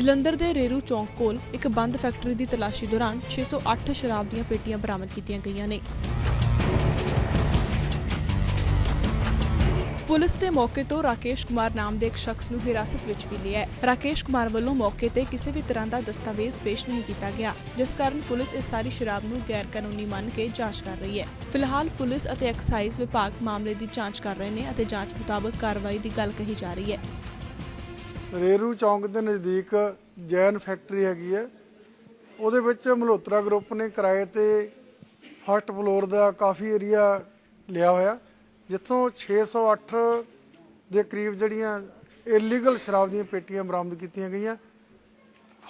ਜਲੰਧਰ ਦੇ ਰੇਰੂ ਚੌਂਕ ਕੋਲ ਇੱਕ ਬੰਦ ਫੈਕਟਰੀ ਦੀ ਤਲਾਸ਼ੀ ਦੌਰਾਨ 608 ਸ਼ਰਾਬ ਦੀਆਂ ਪੇਟੀਆਂ ਬਰਾਮਦ ਕੀਤੀਆਂ ਗਈਆਂ ਨੇ। ਪੁਲਿਸ ਨੇ ਮੌਕੇ ਤੋਂ ਰਾਕੇਸ਼ ਕੁਮਾਰ ਨਾਮ ਦੇ ਇੱਕ ਸ਼ਖਸ ਨੂੰ ਹਿਰਾਸਤ ਵਿੱਚ ਵੀ ਲਿਆ ਹੈ। ਰਾਕੇਸ਼ ਕੁਮਾਰ ਵੱਲੋਂ ਮੌਕੇ ਤੇ ਕਿਸੇ ਵੀ ਤਰ੍ਹਾਂ ਦਾ ਦਸਤਾਵੇਜ਼ ਪੇਸ਼ ਨਹੀਂ ਕੀਤਾ ਗਿਆ, ਜਿਸ ਕਾਰਨ ਪੁਲਿਸ ਇਸ ਸਾਰੀ ਸ਼ਰਾਬ ਨੂੰ ਗੈਰ ਕਾਨੂੰਨੀ ਮੰਨ ਕੇ ਜਾਂਚ ਕਰ ਰਹੀ ਹੈ। ਫਿਲਹਾਲ ਪੁਲਿਸ ਅਤੇ ਐਕਸਾਈਜ਼ ਵਿਭਾਗ ਮਾਮਲੇ ਦੀ ਜਾਂਚ ਕਰ ਰਹੇ ਨੇ ਅਤੇ ਜਾਂਚ ਮੁਤਾਬਕ ਕਾਰਵਾਈ ਦੀ ਗੱਲ ਕਹੀ ਜਾ ਰਹੀ ਹੈ। ਰੇਰੂ ਚੌਂਕ ਦੇ ਨਜ਼ਦੀਕ ਜੈਨ ਫੈਕਟਰੀ ਹੈਗੀ ਹੈ। ਉਹਦੇ ਵਿੱਚ ਮਲਹੋਤਰਾ ਗਰੁੱਪ ਨੇ ਕਿਰਾਏ ਤੇ ਫਸਟ ਫਲੋਰ ਦਾ ਕਾਫੀ ਏਰੀਆ ਲਿਆ ਹੋਇਆ। ਜਿੱਥੋਂ 608 ਦੇ ਕਰੀਬ ਜਿਹੜੀਆਂ ਇਲੀਗਲ ਸ਼ਰਾਬ ਦੀਆਂ ਪੇਟੀਆਂ ਬਰਾਮਦ ਕੀਤੀਆਂ ਗਈਆਂ।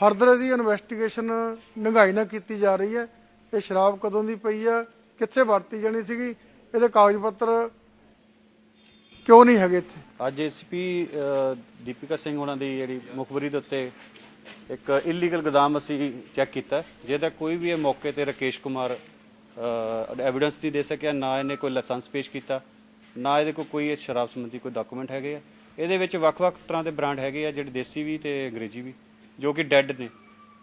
ਫਰਦਰ ਇਹਦੀ ਇਨਵੈਸਟੀਗੇਸ਼ਨ ਡੂੰਘਾਈ ਨਾਲ ਕੀਤੀ ਜਾ ਰਹੀ ਹੈ। ਇਹ ਸ਼ਰਾਬ ਕਦੋਂ ਦੀ ਪਈ ਆ ਕਿੱਥੇ ਵਰਤੀ ਜਾਣੀ ਸੀਗੀ? ਇਹਦੇ ਕਾਗਜ਼ ਪੱਤਰ ਕਿਉਂ ਨਹੀਂ ਹੈਗੇ ਇੱਥੇ? ਅੱਜ ਏਸੀਪੀ ਦੀਪਿਕਾ ਸਿੰਘ ਉਹਨਾਂ ਦੀ ਜਿਹੜੀ ਮੁਖਬਰੀ ਦੇ ਉੱਤੇ ਇੱਕ ਇਲੀਗਲ ਗੋਦਾਮ ਅਸੀਂ ਚੈੱਕ ਕੀਤਾ। ਜਿਹਦਾ ਕੋਈ ਵੀ ਇਹ ਮੌਕੇ ਤੇ ਰਕੇਸ਼ ਕੁਮਾਰ ਐਵੀਡੈਂਸ ਨਹੀਂ ਦੇ ਸਕਿਆ, ਨਾ ਇਹਨੇ ਕੋਈ ਲਾਇਸੈਂਸ ਪੇਸ਼ ਕੀਤਾ, ਨਾ ਇਹਦੇ ਕੋਲ ਕੋਈ ਇਸ ਸ਼ਰਾਬ ਸੰਬੰਧੀ ਕੋਈ ਡਾਕੂਮੈਂਟ ਹੈਗੇ ਆ। ਇਹਦੇ ਵਿੱਚ ਵੱਖ-ਵੱਖ ਤਰ੍ਹਾਂ ਦੇ ਬ੍ਰਾਂਡ ਹੈਗੇ ਆ, ਜਿਹੜੇ ਦੇਸੀ ਵੀ ਤੇ ਅੰਗਰੇਜ਼ੀ ਵੀ, ਜੋ ਕਿ ਡੈੱਡ ਨੇ।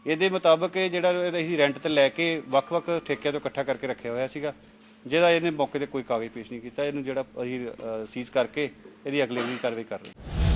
ਇਹਦੇ ਮੁਤਾਬਕ ਇਹ ਜਿਹੜਾ ਅਸੀਂ ਰੈਂਟ ਤੇ ਲੈ ਕੇ ਵੱਖ-ਵੱਖ ਠੇਕਿਆਂ ਤੋਂ ਇਕੱਠਾ ਕਰਕੇ ਰੱਖਿਆ ਹੋਇਆ ਸੀਗਾ। ਜਿਹਦਾ ਇਹਨੇ ਮੌਕੇ ਤੇ ਕੋਈ ਕਾਗਜ਼ ਪੇਸ਼ ਨਹੀਂ ਕੀਤਾ, ਇਹਨੂੰ ਜਿਹੜਾ ਅਸੀਂ ਸੀਜ਼ ਕਰਕੇ ਇਹਦੀ ਅਗਲੇਰੀ ਕਾਰਵਾਈ ਕਰ ਰਹੇ